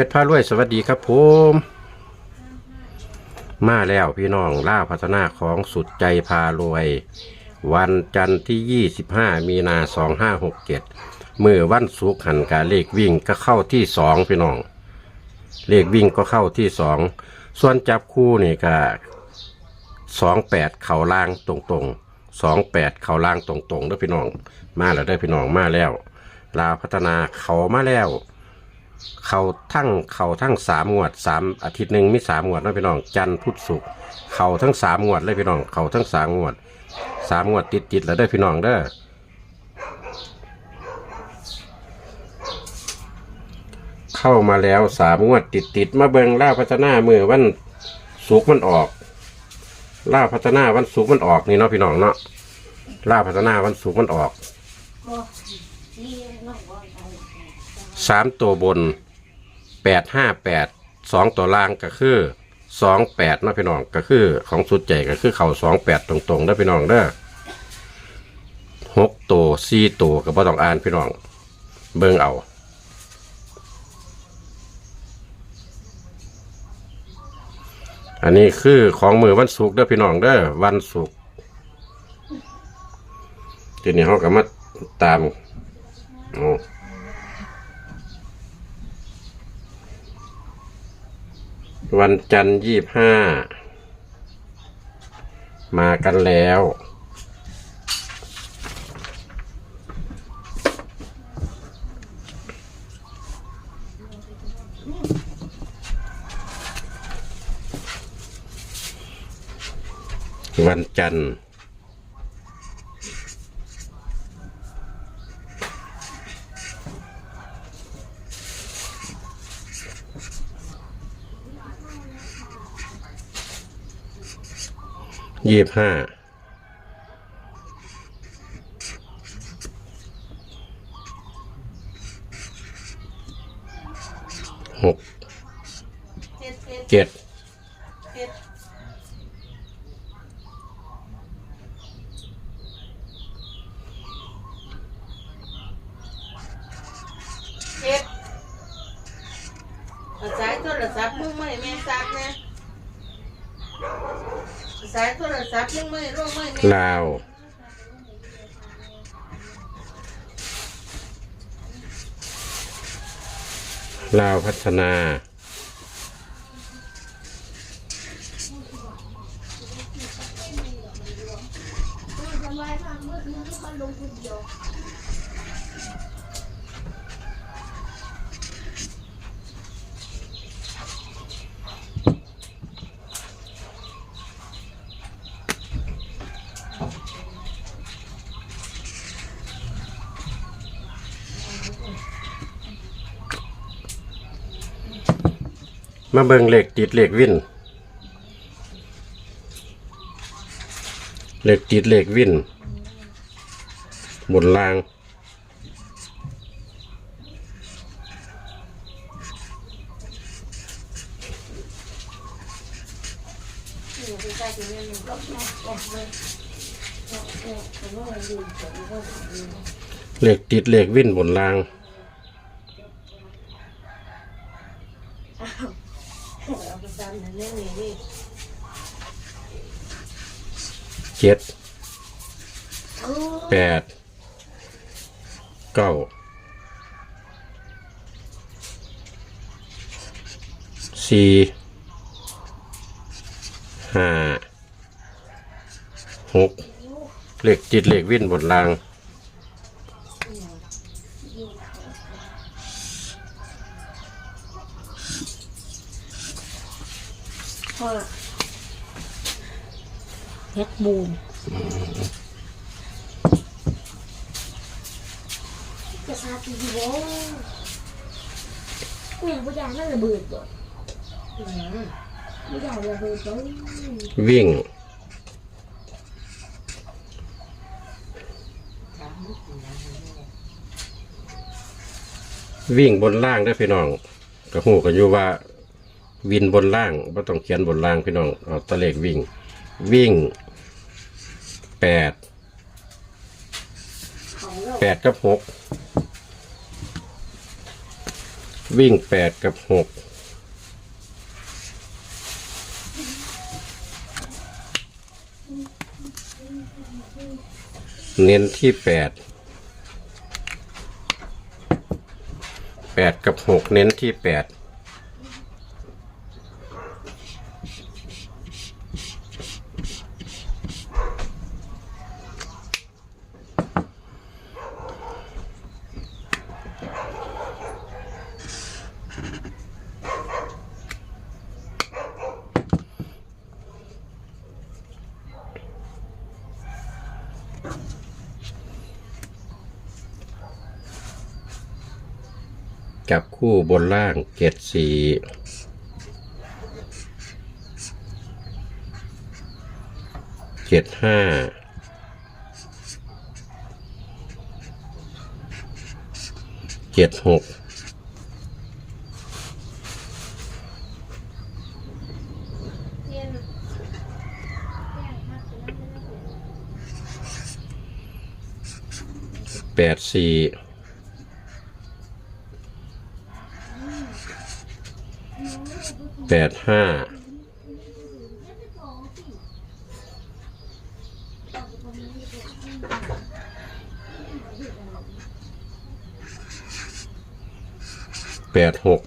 พชรพารวยสวัสดีครับผมมาแล้วพี่น้องล่าพัฒนาของสุดใจพารวย วันจันทร์ที่ 25 มีนา2567มือวันสุกหันกาเลขวิ่งก็เข้าที่สองพี่น้อง เลขวิ่งก็เข้าที่สองส่วนจับคู่นี่ก็สองแปดเข่าล่างตรงๆสองแปดเข่าล่างตรงๆเด้อพี่น้อง มาแล้วได้อพี่น้องมาแล้วลาวพัฒนาเขามาแล้ว เขาทั้งเขาทั้งสามงวดสามอาทิตย์หนึ่งมีสามงวดนะพี่น้องจันทร์พุธศุกร์เขาทั้งสามงวดเลยพี่น้องเขาทั้งสามงวดสามงวดติดติดแล้วได้พี่น้องเด้อเข้ามาแล้วสามงวดติดติดมาเบิงล่าพัฒนามือวันศุกร์มันออกล่าพัฒนาวันศุกร์มันออกนี่เนาะพี่น้องเนาะล่าพัฒนาวันศุกร์มันออก สามตัวบนแปดห้าแปดสองตัวล่างก็คือสองแปดนะพี่น้องก็คือของสุดใจก็คือเข่าสองแปดตรงๆนะพี่น้องเด้อหกตัวสี่ตัวก็บ่ต้องอ่านพี่น้อง เบิ่งเอาอันนี้คือของมือวันศุกร์เด้อพี่น้องเด้อวันศุกร์ทีนี้เขาก็มาตามโอ้ วันจันทร์ยี่ห้ามากันแล้ว วันจันทร์ ยี่ห้าหกเจ็ดเจ็ด เจ็ด เจ็ดเจ็ดเอาสายโทรศัพท์มึงไม่แม่ซักนะ สายโทรศัพท์มึงไม่ร่วงไม่ม่ลาว ลาวพัฒนามาเมะเบิงเหล็กติดเหล็กวิ่นเหล็กติดเหล็กวิ่นบนราง เหล็กติดเหล็กวิ่นบนราง เอาไปตามนั่นเรื่องนี้ดิ เจ็ดแปดเก้าสี่ห้าหกเหล็กจิตเหล็กวิ่นบนรางพ่อ เฮ็ดบูมจะซาตีโว้แม่ผู้ใหญ่มันระเบิดบ่อืมผู้ใหญ่ระเบิดบ่วิ่งวิ่งบนล่างได้พี่น้องกระหูกันอยู่ว่า วินบนล่างไม่ต้องเขียนบนล่างพี่น้องเอาตะเลขวิ่ง วิ่ง แปดแปดกับหกวิ่งแปดกับหกเน้นที่แปดแปดกับหกเน้นที่แปด จับ คู่บนล่างเจ็ดสี่เจ็ดห้าเจ็ดหกแปดสี่ แปดห้าแปดหก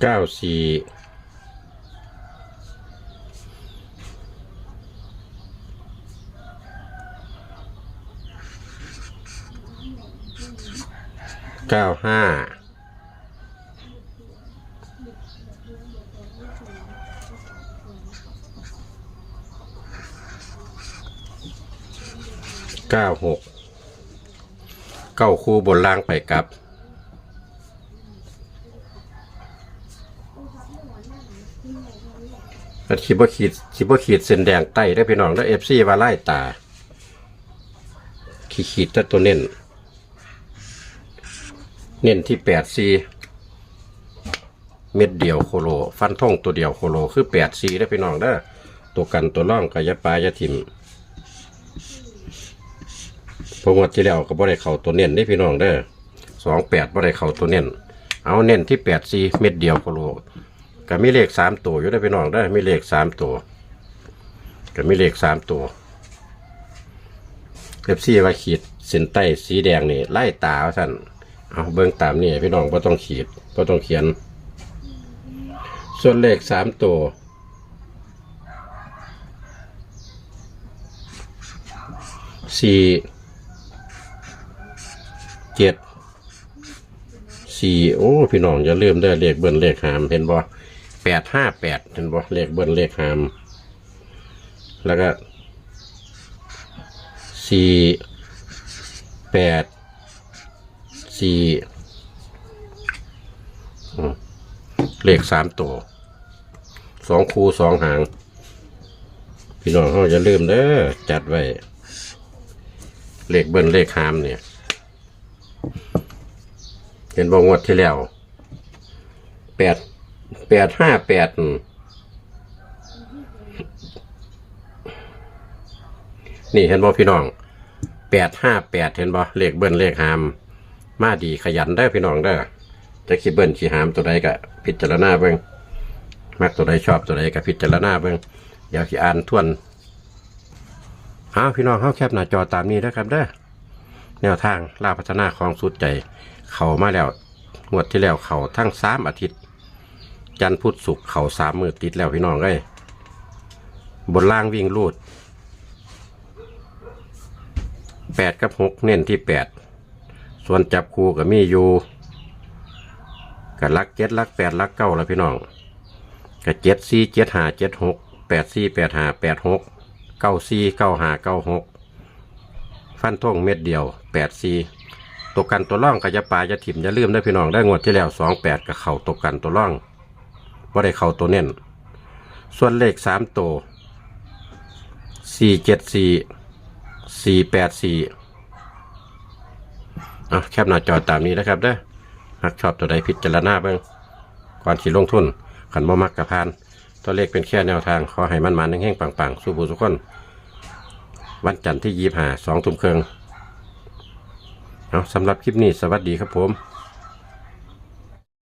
เก้าสี่ เก้าห้าเก้าหกเก้าคู่บนล่างไปกลับมันคิดว่าขีดคิดว่าขีดเส้นแดงใต้ได้พี่น้องแล้วเอฟซีว่าไล่ตา ขีดขีดแต่ตัวเน้น เน้นที่แปดซีเม็ดเดียวโคโล ฟันท่องตัวเดียวโคโล คือแปดซีได้พี่น้องเด้อตัวกันตัวร่องกายปลายาทิมพงวดที่แล้วก็บ่ได้เข่าตัวเน้นได้พี่น้องเด้อสองแปดบ่ได้เข่าตัวเน้นเอาเน้นที่แปดซีเม็ดเดียวโคโลก็มีเลขสามตัวอยู่ได้พี่น้องได้มีเลขสามตัวก็มีเลขสามตัวเอฟซีว่าขีดเส้นใต้สีแดงนี่ไล่ตาท่าน เอาเบิ้งตามนี่พี่น้องไ่ต้องขีดไ่ต้องเขียน ส่วนเลขสามตัวสี่เจ็ดสี่โอ้พี่น้องอย่าลืมได้เลขเบิ้ลเลขหามเห็นบ่แปดห้าแปดเห็นบ่เลขเบิ้ลเลขหาม แล้วก็สี่แปด สี่เลขสามตัวสองคูสองหาง พี่น้องเขาอย่าลืมเด้อจัดไว้ เลขเบิ้ลเลขหามเนี่ย เห็นบอกงวดที่แล้วแปดแปดห้าแปดนี่เห็นบ่พี่น้องแปดห้าแปดเห็นบ่เลขเบิ้ลเลขหาม มาดีขยันได้อพี่น้องเด้อจะขี้เบิ้ลขี้หามตัวใดก็พิจารณาเบิ่งมักตัวใดชอบตัวใดก็พิจารณาเบิ่งเดี๋ยวขี้อ่านทวนเอาพี่น้องเข้าแคปหน้าจอตามนี้นะครับเด้อแนวทางล่าพัฒนาของสุดใจ เขามาแล้วงวดที่แล้วเขาทั้งสามอาทิตย์ จันทร์พุธศุกร์เขาสามมือติดแล้วพี่น้องเอ้ยบนล่างวิ่งลูดแปดกับหกเน้นที่แปด ส่วนจับคู่กับมีอยู่กับลักเจ็ดลักแปดลักเก้าแล้วพี่น้องกับเจ็ดสี่เจ็ดห้าเจ็ดหกแปดสี่แปดห้าแปดหกเก้าสี่เก้าห้าเก้าหกฟันท่งเม็ดเดียวแปดสี่ตกกันตัวร่องกระยาปลาจะถิ่มอย่าลืมได้พี่น้องได้งวดที่แล้วสองแปดกับเข่าตกกันตัวร่องว่าได้เข่าตัวเน้นส่วนเลขสามตัวสี่เจ็ดสี่สี่แปดสี่ อะแคบหน้าจอตามนี้นะครับเด้อหากชอบตัวใดพิจารณาเบ้างก่อนที่ลงทุนขันบ่มักกะพาน ตัวเลขเป็นแค่แนวทาง ขอให้มันมันๆแห้งๆปังๆ สู้ผู้ทุกคน วันจันทร์ที่ยี่ห้าสองทุ่มครึ่งเอาสำหรับคลิปนี้สวัสดีครับผม